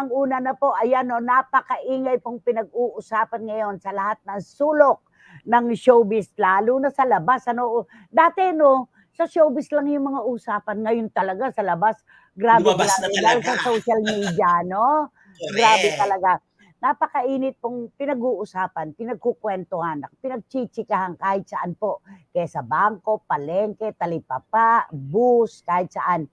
Ang una na po, ayan o, napakaingay pong pinag-uusapan ngayon sa lahat ng sulok ng showbiz, lalo na sa labas. Ano, dati no, sa showbiz lang yung mga usapan. Ngayon talaga sa labas, grabe Lumabas grabe. na talaga. sa social media, no? Grabe talaga. Napakainit pong pinag-uusapan, pinagkukwentuhan, pinagchichikahan kahit saan po. Kaya sa bangko, palengke, talipapa, bus, kahit saan.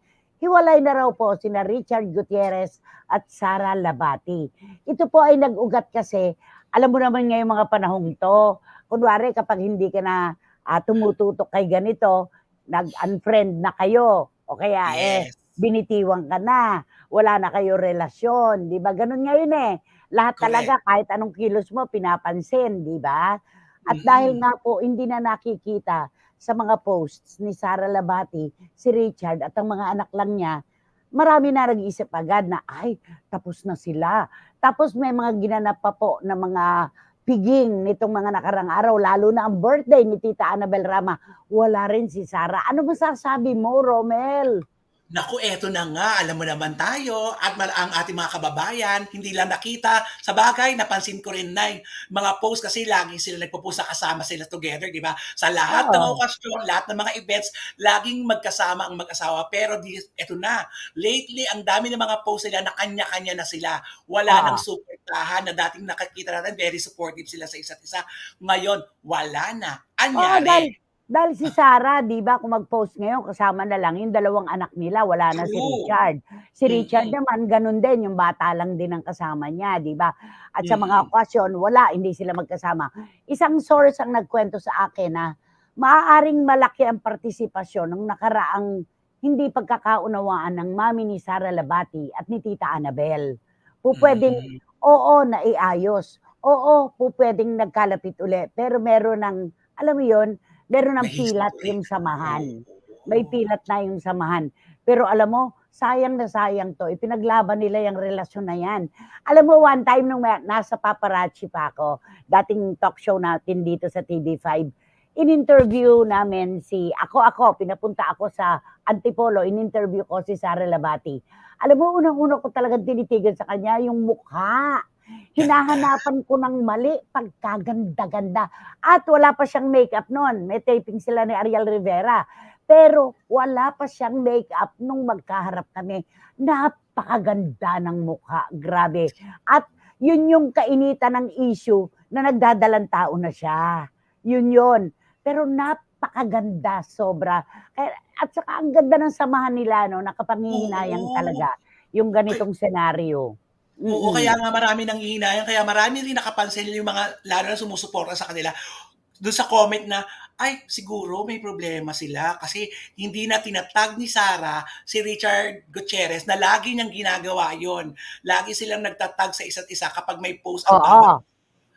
Hiwalay na raw po sina Richard Gutierrez at Sara Labati. Ito po ay nag-ugat kasi, alam mo naman ngayong mga panahong to, kunwari kapag hindi ka na ah, tumututok kay ganito, nag-unfriend na kayo, o kaya eh, Yes. binitiwan ka na, wala na kayo relasyon, di ba? Ganun ngayon eh. Lahat Correct. talaga, kahit anong kilos mo, pinapansin, di ba? At dahil Mm. nga po, hindi na nakikita sa mga posts ni Sara Labati, si Richard at ang mga anak lang niya, marami na nag-isip agad na, ay, tapos na sila. Tapos may mga ginanap pa po na mga piging nitong mga nakarang araw, lalo na ang birthday ni Tita Annabel Rama, wala rin si Sara. Ano masasabi mo, Romel? Naku, eto na nga, alam mo naman tayo at mal- ang ating mga kababayan, hindi lang nakita. Sa bagay, napansin ko rin na mga post kasi lagi sila nagpo-post na kasama sila together, di ba? Sa lahat ng Oo. okasyon, lahat ng mga events, laging magkasama ang mag-asawa. Pero di, eto na, lately, ang dami ng mga post nila na kanya-kanya na sila. Wala Oo. nang suportahan na dating nakakita natin, very supportive sila sa isa't isa. Ngayon, wala na. Oo, Anyari? dahil, dahil si Sara, di ba, kung mag-post ngayon, kasama na lang yung dalawang anak nila, wala na si. Richard. Si Richard naman, ganun din, yung bata lang din ang kasama niya, di ba? At sa mga okasyon, wala, hindi sila magkasama. Isang source ang nagkwento sa akin na maaaring malaki ang partisipasyon ng nakaraang hindi pagkakaunawaan ng mami ni Sara Labati at ni Tita Annabel. Po pwedeng, Mm. oo, naiayos. Oo, po pwedeng nagkalapit uli. Pero meron ng, alam mo yon meron ng pilat yung samahan. May pilat na yung samahan. Pero alam mo, sayang na sayang to. Ipinaglaban nila yung relasyon na yan. Alam mo, one time nung nasa paparazzi pa ako, dating talk show natin dito sa TV5, in-interview namin si, ako ako, pinapunta ako sa Antipolo, in-interview ko si Sara Labati. Alam mo, unang-una ko talagang tinitigan sa kanya yung mukha. Hinahanapan ko ng mali, pagkaganda-ganda. At wala pa siyang makeup noon. May taping sila ni Ariel Rivera. Pero wala pa siyang makeup nung magkaharap kami. Napakaganda ng mukha. Grabe. At yun yung kainitan ng issue na nagdadalang tao na siya. Yun yun. Pero napakaganda, sobra. At saka ang ganda ng samahan nila, no, nakapanghihinayang Oo. talaga yung ganitong senaryo. Oo, Mm-mm. kaya nga marami nang hihinayang, kaya marami rin nakapansin yung mga, lalo na sumusuporta sa kanila, doon sa comment na, ay, siguro may problema sila kasi hindi na tinatag ni Sarah si Richard Gutierrez na lagi niyang ginagawa yon. Lagi silang nagtatag sa isa't isa kapag may post ang bawat. Oo.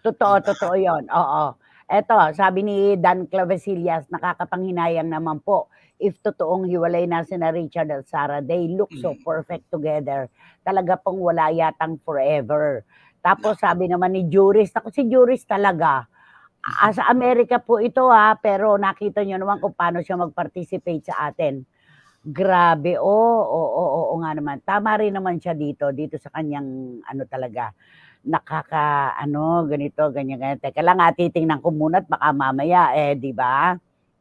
Totoo, totoo yun. Oo. Eto, sabi ni Dan Clavesillas, nakakapanghinayang naman po. If totoong hiwalay na sina Richard at Sarah, they look so Mm. perfect together. Talaga pong wala yatang forever. Tapos sabi naman ni Juris, ako si Juris talaga. Sa Amerika po ito ha, pero nakita nyo naman kung paano siya mag-participate sa atin. Grabe, oo, oo, oo, oo nga naman. Tama rin naman siya dito, dito sa kanyang ano talaga, nakaka, ano, ganito, ganyan, ganyan. Teka lang, ah, titingnan ko muna at baka mamaya, eh, di ba?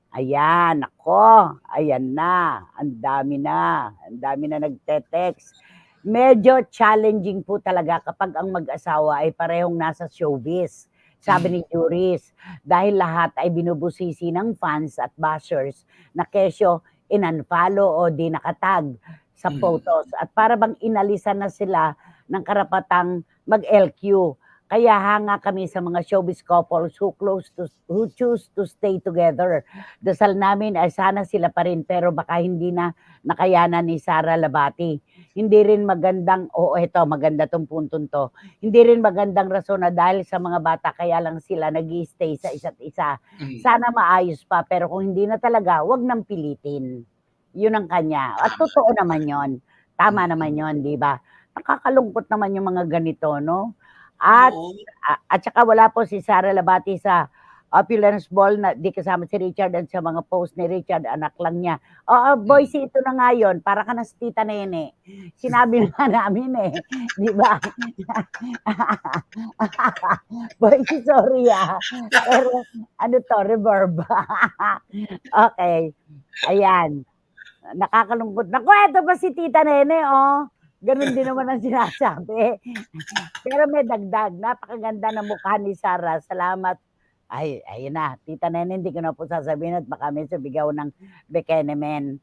Ayan, ako, ayan na, ang dami na, ang dami na nagte-text. Medyo challenging po talaga kapag ang mag-asawa ay parehong nasa showbiz. Sabi ni Juris, dahil lahat ay binubusisi ng fans at bashers na kesyo in-unfollow o di nakatag sa Mm. photos. At para bang inalisan na sila ng karapatang mag-LQ. Kaya hanga kami sa mga showbiz couples who close to who choose to stay together. Dasal namin ay sana sila pa rin pero baka hindi na nakayanan ni Sara Labati. Hindi rin magandang, oo ito, maganda tong puntong to. Hindi rin magandang rason na dahil sa mga bata kaya lang sila nag stay sa isa't isa. Mm. Sana maayos pa pero kung hindi na talaga, wag nang pilitin. Yun ang kanya. At totoo naman yon. Tama naman yon, di ba? Nakakalungkot naman yung mga ganito, no? At Oo. a- at saka wala po si Sara Labati sa opulence ball na di kasama si Richard at sa mga post ni Richard, anak lang niya. Oo, Boyce, ito na nga yun. Para ka na sa tita nene. Sinabi na namin eh. Di ba? Boyce, sorry ah. Pero ano to, reverb. okay. Ayan. Nakakalungkot. Naku, eto pa si tita nene, oh. Ganun din naman ang sinasabi. Pero may dagdag. Napakaganda ng mukha ni Sarah. Salamat. Ay, ayun na. Tita Nene, hindi ko na po sasabihin at baka may subigaw ng Bekenemen.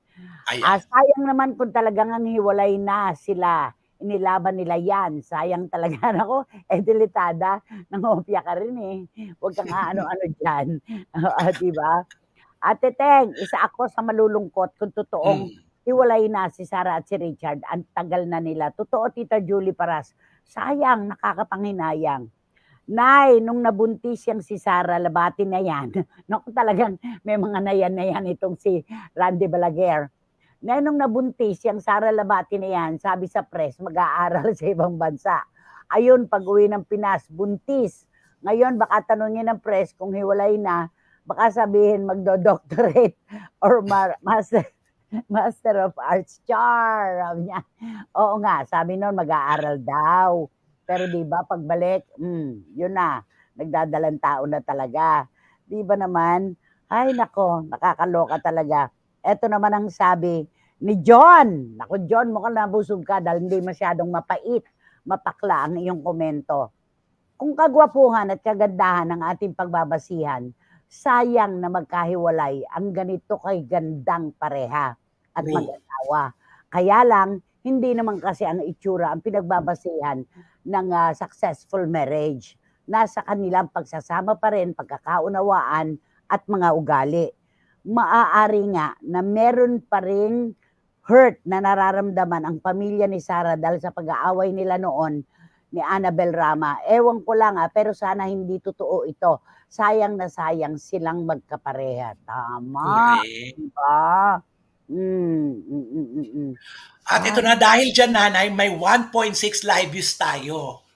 Ah, sayang naman kung talagang ang hiwalay na sila. Inilaban nila yan. Sayang talaga. Ako, eh, delitada. Nangopya ka rin eh. Huwag kang ano-ano dyan. Ah, diba? Ate Teng, isa ako sa malulungkot kung totoong Mm. Hiwalay na si Sarah at si Richard. Ang tagal na nila. Totoo, Tita Julie Paras. Sayang, nakakapanghinayang. Nay, nung nabuntis yang si Sarah, labati na yan. Naku, talagang may mga nayan na yan itong si Randy Balaguer. Nay, nung nabuntis yang Sarah Labati na yan, sabi sa press, mag-aaral sa ibang bansa. Ayun, pag uwi ng Pinas, buntis. Ngayon, baka tanongin ng press kung hiwalay na, baka sabihin magdo-doctorate or ma- master, master of arts char. Sabi niya. Oo nga, sabi noon mag-aaral daw. Pero di ba pagbalik, mm, yun na, nagdadalang tao na talaga. Di ba naman? Ay nako, nakakaloka talaga. Ito naman ang sabi ni John. Nako John, mukhang nabusog ka dahil hindi masyadong mapait, mapakla ang iyong komento. Kung kagwapuhan at kagandahan ng ating pagbabasihan, sayang na magkahiwalay ang ganito kay gandang pareha at mag-asawa. Kaya lang, hindi naman kasi ang itsura ang pinagbabasihan ng ah, successful marriage. Nasa kanilang pagsasama pa rin, pagkakaunawaan at mga ugali. Maaari nga na meron pa rin hurt na nararamdaman ang pamilya ni Sarah dahil sa pag-aaway nila noon ni Annabel Rama. Ewan ko lang ah, pero sana hindi totoo ito. Sayang na sayang silang magkapareha. Tama, Correct. di ba? Mm, mm, mm, mm, mm. At ito na dahil dyan nanay, may 1.6 live views tayo.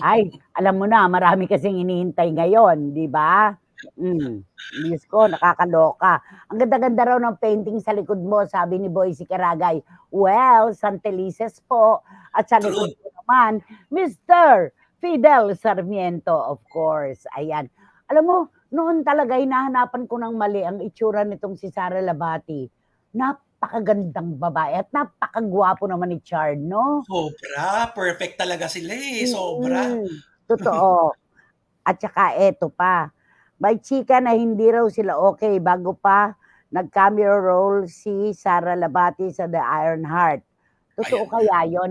Ay, alam mo na, marami kasing inihintay ngayon, di ba? Mm. Diyos ko, nakakaloka. Ang ganda-ganda raw ng painting sa likod mo, sabi ni Boyce Karagay. Well, Santelices po. At sa likod ko naman, Mr. Fidel Sarmiento, of course. Ayan. Alam mo, noon talaga hinahanapan ko ng mali ang itsura nitong si Sara Labati. Napakagandang babae at napakagwapo naman ni Chard, no? Sobra. Perfect talaga sila eh. Sobra. Mm, Totoo. At saka eto pa. May chika na hindi raw sila okay bago pa nag-cameo role si Sara Labati sa The Iron Heart. Totoo Ayan. kaya yon?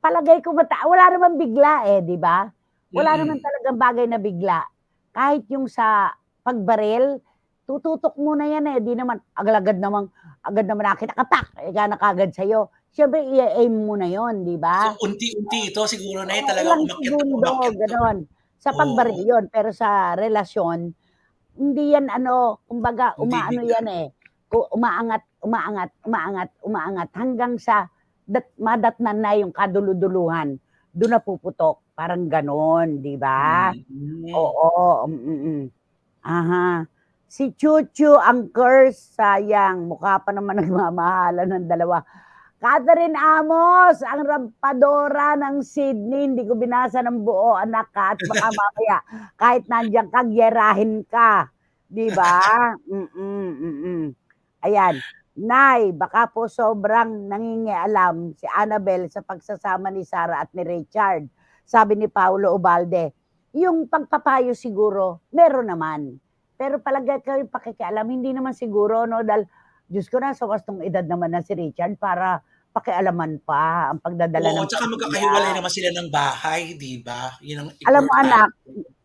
Palagay ko mata wala naman bigla eh, di ba? Wala Mm-mm. naman talagang bagay na bigla. Kahit yung sa pagbaril, tututok mo na yan eh. Di naman, agad-agad naman, agad naman nakita ka, pak, ika na kagad sa'yo. Siyempre, i-aim mo na yon di ba? So, unti-unti ito siguro na Oo, talaga umakyat segundo, umakyat. ganon. Sa pagbaril yun, pero sa relasyon, hindi yan ano, kumbaga, umaano yan eh. Umaangat, umaangat, umaangat, umaangat, hanggang sa dat, madatnan na yung kaduluduluhan. Doon na puputok. Parang ganon, di ba? Mm. Oo. mm, mm, mm. Aha. Si Chuchu ang curse, sayang. Mukha pa naman nagmamahalan ng dalawa. Catherine Amos, ang rampadora ng Sydney. Hindi ko binasa ng buo, anak ka. At baka mamaya, kahit nandiyan ka, gyerahin ka. Di ba? Mm-mm, mm-mm. Ayan. Nay, baka po sobrang nangingialam si Annabel sa pagsasama ni Sarah at ni Richard. Sabi ni Paulo Ubalde, yung pagpapayo siguro, meron naman. Pero palagay ko yung pakikialam, hindi naman siguro, no? Dahil, Diyos ko na, sa wastong edad naman na si Richard para pakialaman pa ang pagdadala Oo, ng tsaka pamilya. magkakahiwalay naman sila ng bahay, di ba? Yun ang Alam mo anak,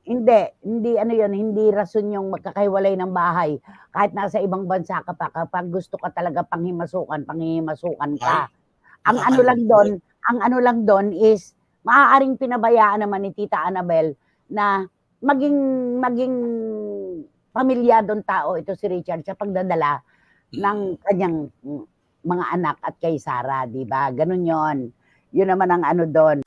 hindi, hindi ano yun, hindi rason yung magkakahiwalay ng bahay. Kahit nasa ibang bansa ka pa, kapag gusto ka talaga panghimasukan, panghimasukan ka. ang ano lang doon, ang ano lang doon is maaaring pinabayaan naman ni Tita Annabel na maging maging pamilyadong tao ito si Richard sa pagdadala ng kanyang mm, mga anak at kay Sarah, di ba? Ganun 'yon. Yun naman ang ano doon.